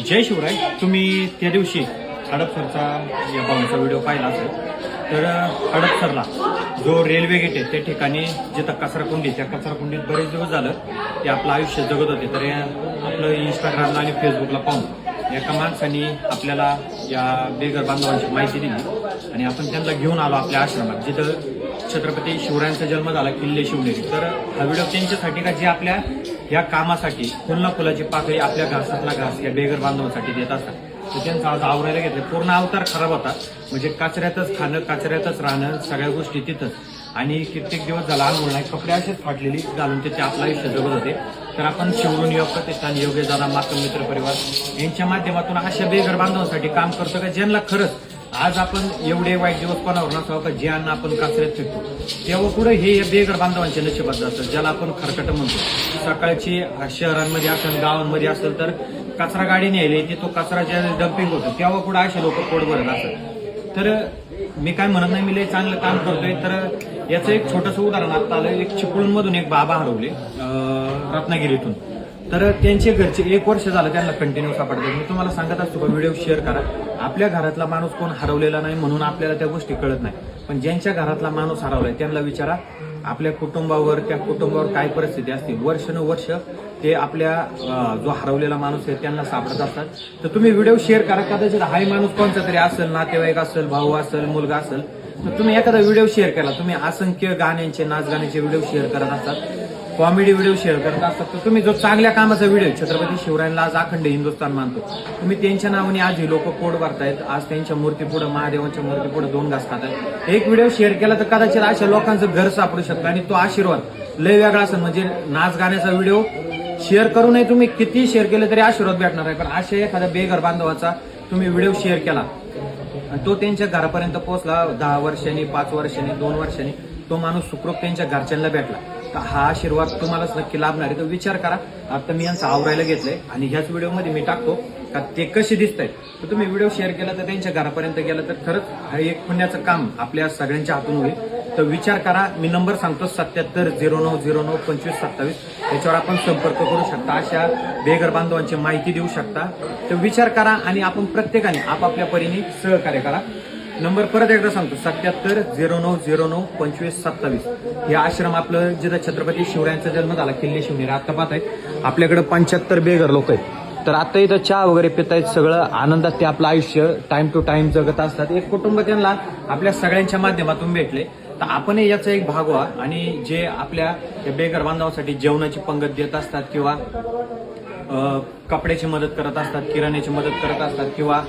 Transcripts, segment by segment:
जय शिवराय. तुम्ही त्या दिवशी हडपसरचा या भाऊचा व्हिडिओ पाहिला असेल. तर हडपसरला जो रेल्वे गेट आहे त्या ठिकाणी जिथं कचराकुंडी त्या कचराकुंडीत बरेच दिवस झालं ते आपलं आयुष्य जगत होते. तर या आपलं इंस्टाग्रामला आणि फेसबुकला पाहून एका माणसाने आपल्याला या बेघर बांधवांची माहिती दिली आणि आपण त्यांना घेऊन आलो आपल्या आश्रमात जिथं छत्रपती शिवरायांचा जन्म झाला किल्ले शिवनेरी तर हा व्हिडिओ त्यांच्यासाठी का जे आपल्या या कामासाठी फुलना फुलाची पाकळी आपल्या घासातला घास या बेघर बांधवांसाठी देत असतात. तर त्यांचा आज आवरायला घेतलं. पूर्ण अवतार खराब होता. म्हणजे कचऱ्यातच खाणं कचऱ्यातच राहणं सगळ्या गोष्टी तिथंच. आणि कित्येक दिवस झाला आंघोळ नाही. कपडे असेच फाटलेली घालून ते ते आपलं आयुष्य जगत होते. तर आपण शिवरून योग प्रतिष्ठान योग्य दादा मातम मित्र परिवार यांच्या माध्यमातून अशा बेघर बांधवांसाठी काम करतो का? ज्यांना खरंच आज आपण एवढे वाईट दिवस कोणावर नसावं का जे अन्न आपण कचऱ्यात फेकतो तेव्हा पुढे हे या बेघर बांधवांच्या नशिबात जातं ज्याला आपण खरकट म्हणतो. सकाळची शहरांमध्ये असेल गावांमध्ये असेल तर कचरा गाडी न्यायला येते तो कचरा ज्या डम्पिंग होतो. तेव्हा पुढे असे लोक पोट भरत असतात. तर मी काय म्हणत नाही मी लय चांगलं काम करतोय तर याचं एक छोटंसं उदाहरण आता आलं एक चिपळूणमधून एक बाबा हरवले रत्नागिरीतून. तर त्यांचे घरचे एक वर्ष झालं त्यांना कंटिन्यू सापडतात मी तुम्हाला सांगत असतो का व्हिडिओ शेअर करा. आपल्या घरातला माणूस कोण हरवलेला नाही म्हणून आपल्याला त्या गोष्टी कळत नाही. पण ज्यांच्या घरातला माणूस हरवलाय त्यांना विचारा. आपल्या कुटुंबावर त्या कुटुंबावर काय परिस्थिती असते? वर्षानुवर्ष ते आपल्या जो हरवलेला माणूस आहे त्यांना सापडत असतात. तर तुम्ही व्हिडिओ शेअर करा. कदाचित हाय माणूस कोणता तरी असेल नातेवाईक असेल भाऊ असेल मुलगा असेल तर तुम्ही एखादा व्हिडिओ शेअर केला. तुम्ही असंख्य गाण्यांचे नाच गाण्याचे व्हिडिओ शेअर करत असतात. कॉमेडी व्हिडिओ शेअर करत असतात. तर तुम्ही जो चांगल्या कामाचा व्हिडिओ छत्रपती शिवरायांना आज अखंड हिंदुस्थान मानतो. तुम्ही त्यांच्या नावाने आज हे लोक पोट भरतायत आज त्यांच्या मूर्ती पुढे महादेवांच्या मूर्ती पुढे दोन घास खातात एक व्हिडिओ शेअर केला तर कदाचित अशा लोकांचं घर सापडू शकतं आणि तो आशीर्वाद लय वेगळा असेल. म्हणजे नाच गाण्याचा व्हिडिओ शेअर करूनही तुम्ही. किती शेअर केले तरी आशीर्वाद भेटणार आहे. पण अशा एखाद्या बेघर बांधवाचा तुम्ही व्हिडिओ शेअर केला. आणि तो त्यांच्या घरापर्यंत पोहोचला दहा वर्षांनी पाच वर्षांनी दोन वर्षांनी. तो माणूस सुखरूप त्यांच्या घरच्यांना भेटला. हा आशीर्वाद तुम्हालाच नक्की लाभणार आहे तर विचार करा. आता मी यांचं आवरायला घेतलंय आणि ह्याच व्हिडिओमध्ये मी टाकतो का ते कसे दिसत आहेत तर तुम्ही व्हिडिओ शेअर केला तर त्यांच्या घरापर्यंत गेला तर खरंच हा एक पुण्याचं काम आपल्या सगळ्यांच्या हातून होईल तर विचार करा मी नंबर सांगतो सत्याहत्तर झिरो नऊ झिरो नऊ पंचवीस सत्तावीस. त्याच्यावर आपण संपर्क करू शकता. अशा बेघर बांधवांची माहिती देऊ शकता. तर विचार करा आणि आपण प्रत्येकाने आपापल्या परीने सहकार्य करा. नंबर परत एकदा सांगतो. सत्याहत्तर झिरो नऊ झिरो नऊ पंचवीस सत्तावीस. हे आश्रम आपलं जिथं छत्रपती शिवरायांचा जन्म झाला किल्ले शिवनेर. आता पाहत आहे आपल्याकडे पंच्याहत्तर बेघर लोक आहेत. तर आता इथं चहा वगैरे पितायत सगळं आनंदात ते आपलं आयुष्य टाइम टू टाइम जगत असतात. एक कुटुंब त्यांना आपल्या सगळ्यांच्या माध्यमातून भेटले. तर आपणही याचा एक भाग व्हा आणि जे आपल्या बेघर बांधवासाठी जेवणाची पंगत देत असतात किंवा कपड्याची मदत करत असतात किराण्याची मदत करत असतात किंवा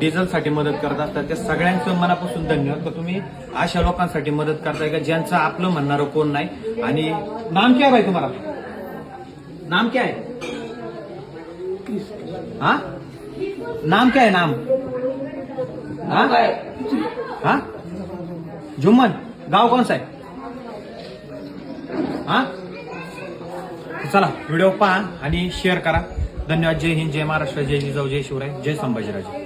डिझेलसाठी मदत करत असतात त्या सगळ्यांचं मनापासून धन्यवाद तर तुम्ही अशा लोकांसाठी मदत करताय का ज्यांचं आपलं म्हणणारं कोण नाही? आणि नाम काय भाई तुम्हाला? नाम काय आहे? हा? नाम काय नाम? हा? हा? जुम्मन गाव कोणसा आहे? हा? चला व्हिडिओ पहा आणि शेअर करा. धन्यवाद. जय हिंद जय महाराष्ट्र जय जिजाऊ जय शिवराय जय संभाजीराजे.